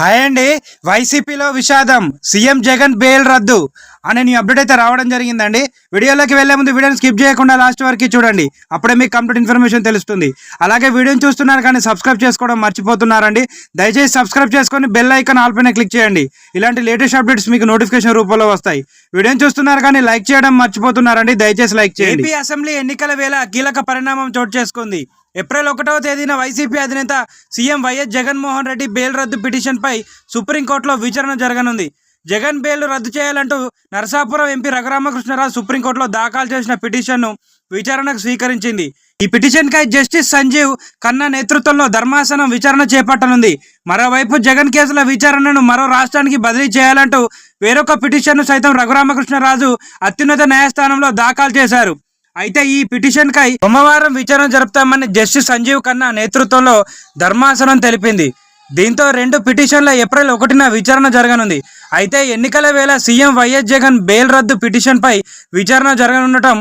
Hi అండి వైసీపీలో విషాదం. సీఎం జగన్ బెయిల్ రద్దు అనే నీ అప్డేట్ అయితే రావడం జరిగిందండి. వీడియోలోకి వెళ్ళే ముందు వీడియోని స్కిప్ చేయకుండా లాస్ట్ వరకు చూడండి. అప్పుడే మీకు కంప్లీట్ ఇన్ఫర్మేషన్ తెలుస్తుంది. అలాగే వీడియోని చూస్తున్నారు కానీ సబ్స్క్రైబ్ చేసుకోవడం మర్చిపోతున్నారండి. దయచేసి సబ్స్క్రైబ్ చేసుకొని బెల్ ఐకాన్ ఆల్ పైన క్లిక్ చేయండి. ఇలాంటి లేటెస్ట్ అప్డేట్స్ మీకు నోటిఫికేషన్ రూపంలో వస్తాయి. వీడియోని చూస్తున్నారు కానీ లైక్ చేయడం మర్చిపోతున్నారండి. దయచేసి లైక్ చేయండి. ఏపీ అసెంబ్లీ ఎన్నికల వేళ కీలక పరిణామం చోటు చేసుకుంది. ఏప్రిల్ ఒకటవ తేదీన వైసీపీ అధినేత CM YS Jaganmohan Reddy bail రద్దు పిటిషన్పై సుప్రీంకోర్టులో విచారణ జరగనుంది. జగన్ బెయిల్ రద్దు చేయాలంటూ నరసాపురం ఎంపీ రఘురామకృష్ణరాజు సుప్రీంకోర్టులో దాఖలు చేసిన పిటిషన్ను విచారణకు స్వీకరించింది. ఈ పిటిషన్కై జస్టిస్ సంజీవ్ ఖన్నా నేతృత్వంలో ధర్మాసనం విచారణ చేపట్టనుంది. మరోవైపు జగన్ కేసుల విచారణను మరో రాష్ట్రానికి బదిలీ చేయాలంటూ వేరొక పిటిషన్ను సైతం రఘురామకృష్ణరాజు అత్యున్నత న్యాయస్థానంలో దాఖలు చేశారు. అయితే ఈ పిటిషన్ కై సోమవారం విచారణ జరుపుతామని జస్టిస్ సంజీవ్ ఖన్నా నేతృత్వంలో ధర్మాసనం తెలిపింది. దీంతో రెండు పిటిషన్ల ఏప్రిల్ ఒకటిన విచారణ జరగనుంది. అయితే ఎన్నికల వేళ సీఎం వైఎస్ జగన్ బెయిల్ రద్దు పిటిషన్పై విచారణ జరగనుండటం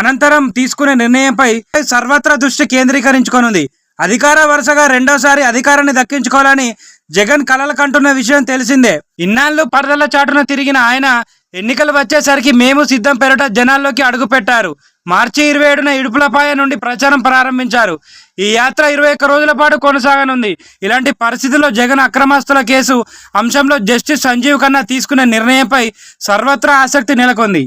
అనంతరం తీసుకునే నిర్ణయంపై సర్వత్రా దృష్టి కేంద్రీకరించుకోనుంది. అధికార వరుసగా రెండోసారి అధికారాన్ని దక్కించుకోవాలని జగన్ కలలు కంటున్న విషయం తెలిసిందే. ఇన్నాళ్ళు పరదల చాటున తిరిగిన ఆయన ఎన్నికలు వచ్చేసరికి మేము సిద్ధం పెరట జనాల్లోకి అడుగుపెట్టారు. మార్చి ఇరవై ఏడున ఇడుపులపాయ నుండి ప్రచారం ప్రారంభించారు. ఈ యాత్ర ఇరవై ఒక్క రోజుల పాటు కొనసాగనుంది. ఇలాంటి పరిస్థితుల్లో జగన్ అక్రమస్తుల కేసు అంశంలో జస్టిస్ సంజీవ్ ఖన్నా తీసుకునే నిర్ణయంపై సర్వత్రా ఆసక్తి నెలకొంది.